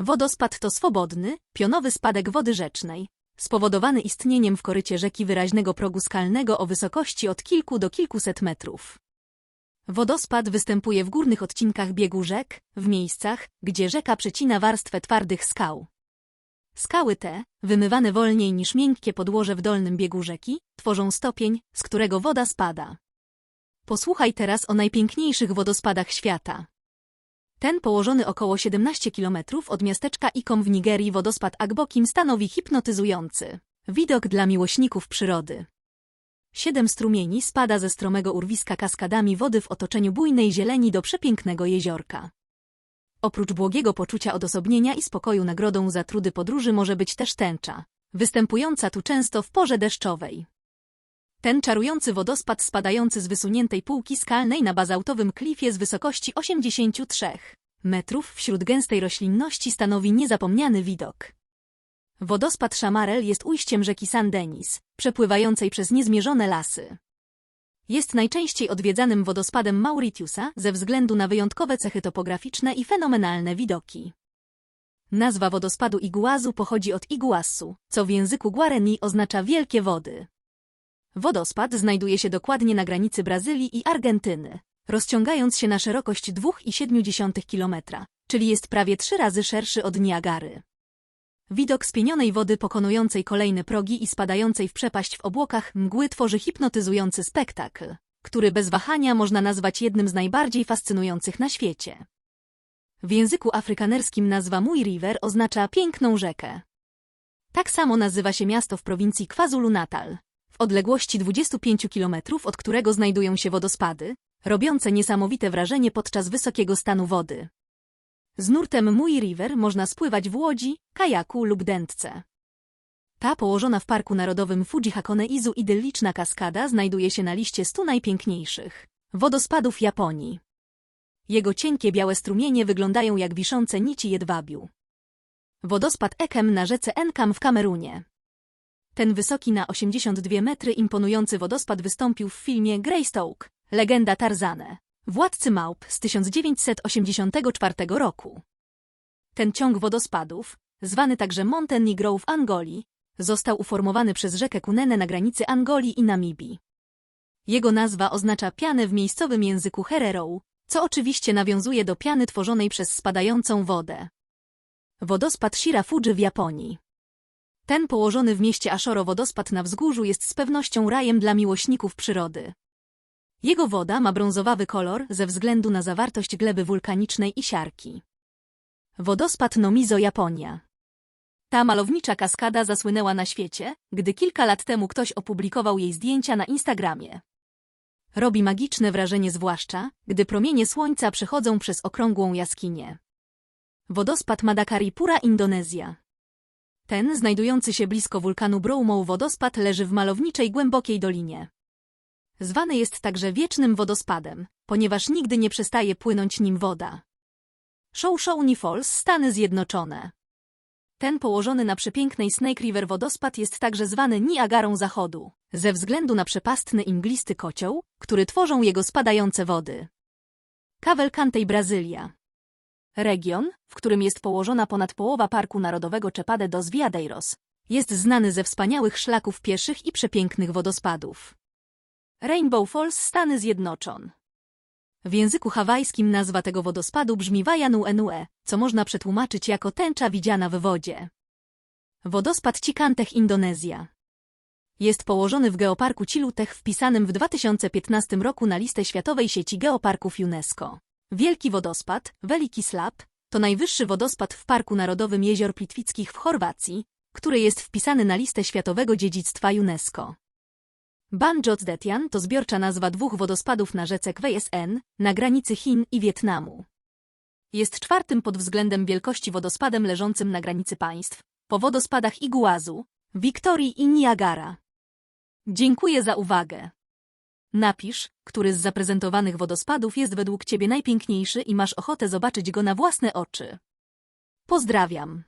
Wodospad to swobodny, pionowy spadek wody rzecznej, spowodowany istnieniem w korycie rzeki wyraźnego progu skalnego o wysokości od kilku do kilkuset metrów. Wodospad występuje w górnych odcinkach biegu rzek, w miejscach, gdzie rzeka przecina warstwę twardych skał. Skały te, wymywane wolniej niż miękkie podłoże w dolnym biegu rzeki, tworzą stopień, z którego woda spada. Posłuchaj teraz o najpiękniejszych wodospadach świata. Ten położony około 17 km od miasteczka Ikom w Nigerii wodospad Agbokim stanowi hipnotyzujący widok dla miłośników przyrody. Siedem strumieni spada ze stromego urwiska kaskadami wody w otoczeniu bujnej zieleni do przepięknego jeziorka. Oprócz błogiego poczucia odosobnienia i spokoju nagrodą za trudy podróży może być też tęcza, występująca tu często w porze deszczowej. Ten czarujący wodospad spadający z wysuniętej półki skalnej na bazaltowym klifie z wysokości 83 metrów wśród gęstej roślinności stanowi niezapomniany widok. Wodospad Szamarel jest ujściem rzeki San Denis, przepływającej przez niezmierzone lasy. Jest najczęściej odwiedzanym wodospadem Mauritiusa ze względu na wyjątkowe cechy topograficzne i fenomenalne widoki. Nazwa wodospadu Iguazu pochodzi od Iguasu, co w języku Guarani oznacza wielkie wody. Wodospad znajduje się dokładnie na granicy Brazylii i Argentyny, rozciągając się na szerokość 2,7 km, czyli jest prawie trzy razy szerszy od Niagary. Widok spienionej wody pokonującej kolejne progi i spadającej w przepaść w obłokach mgły tworzy hipnotyzujący spektakl, który bez wahania można nazwać jednym z najbardziej fascynujących na świecie. W języku afrykanerskim nazwa Mój River oznacza piękną rzekę. Tak samo nazywa się miasto w prowincji KwaZulu-Natal, odległości 25 km od którego znajdują się wodospady, robiące niesamowite wrażenie podczas wysokiego stanu wody. Z nurtem Mój River można spływać w łodzi, kajaku lub dętce. Ta położona w Parku Narodowym Fuji Hakone-Izu idylliczna kaskada znajduje się na liście 100 najpiękniejszych wodospadów Japonii. Jego cienkie białe strumienie wyglądają jak wiszące nici jedwabiu. Wodospad Ekem na rzece Enkam w Kamerunie. Ten wysoki na 82 metry imponujący wodospad wystąpił w filmie Greystoke, legenda Tarzane. Władcy Małp z 1984 roku. Ten ciąg wodospadów, zwany także Monte Negro w Angolii, został uformowany przez rzekę Kunene na granicy Angolii i Namibii. Jego nazwa oznacza pianę w miejscowym języku Herero, co oczywiście nawiązuje do piany tworzonej przez spadającą wodę. Wodospad Shirafuji w Japonii. Ten położony w mieście Ashoro wodospad na wzgórzu jest z pewnością rajem dla miłośników przyrody. Jego woda ma brązowawy kolor ze względu na zawartość gleby wulkanicznej i siarki. Wodospad Nomizo Japonia. Ta malownicza kaskada zasłynęła na świecie, gdy kilka lat temu ktoś opublikował jej zdjęcia na Instagramie. Robi magiczne wrażenie zwłaszcza, gdy promienie słońca przechodzą przez okrągłą jaskinię. Wodospad Madakaripura Indonezja. Ten, znajdujący się blisko wulkanu Bromo wodospad leży w malowniczej głębokiej dolinie. Zwany jest także wiecznym wodospadem, ponieważ nigdy nie przestaje płynąć nim woda. Shoshone Falls, Stany Zjednoczone. Ten położony na przepięknej Snake River wodospad jest także zwany Niagarą Zachodu, ze względu na przepastny i mglisty kocioł, który tworzą jego spadające wody. Cavalcante Brazylia. Region, w którym jest położona ponad połowa Parku Narodowego Czepade dos Veadeiros, jest znany ze wspaniałych szlaków pieszych i przepięknych wodospadów. Rainbow Falls, Stany Zjednoczone. W języku hawajskim nazwa tego wodospadu brzmi Wajanu Enue, co można przetłumaczyć jako tęcza widziana w wodzie. Wodospad Cikantech, Indonezja. Jest położony w geoparku Cilutech wpisanym w 2015 roku na listę Światowej Sieci Geoparków UNESCO. Wielki wodospad, Veliki Slap, to najwyższy wodospad w Parku Narodowym Jezior Plitwickich w Chorwacji, który jest wpisany na listę Światowego Dziedzictwa UNESCO. Banjot-Detian to zbiorcza nazwa dwóch wodospadów na rzece Kwsn, na granicy Chin i Wietnamu. Jest czwartym pod względem wielkości wodospadem leżącym na granicy państw, po wodospadach Iguazu, Wiktorii i Niagara. Dziękuję za uwagę. Napisz, który z zaprezentowanych wodospadów jest według Ciebie najpiękniejszy i masz ochotę zobaczyć go na własne oczy. Pozdrawiam.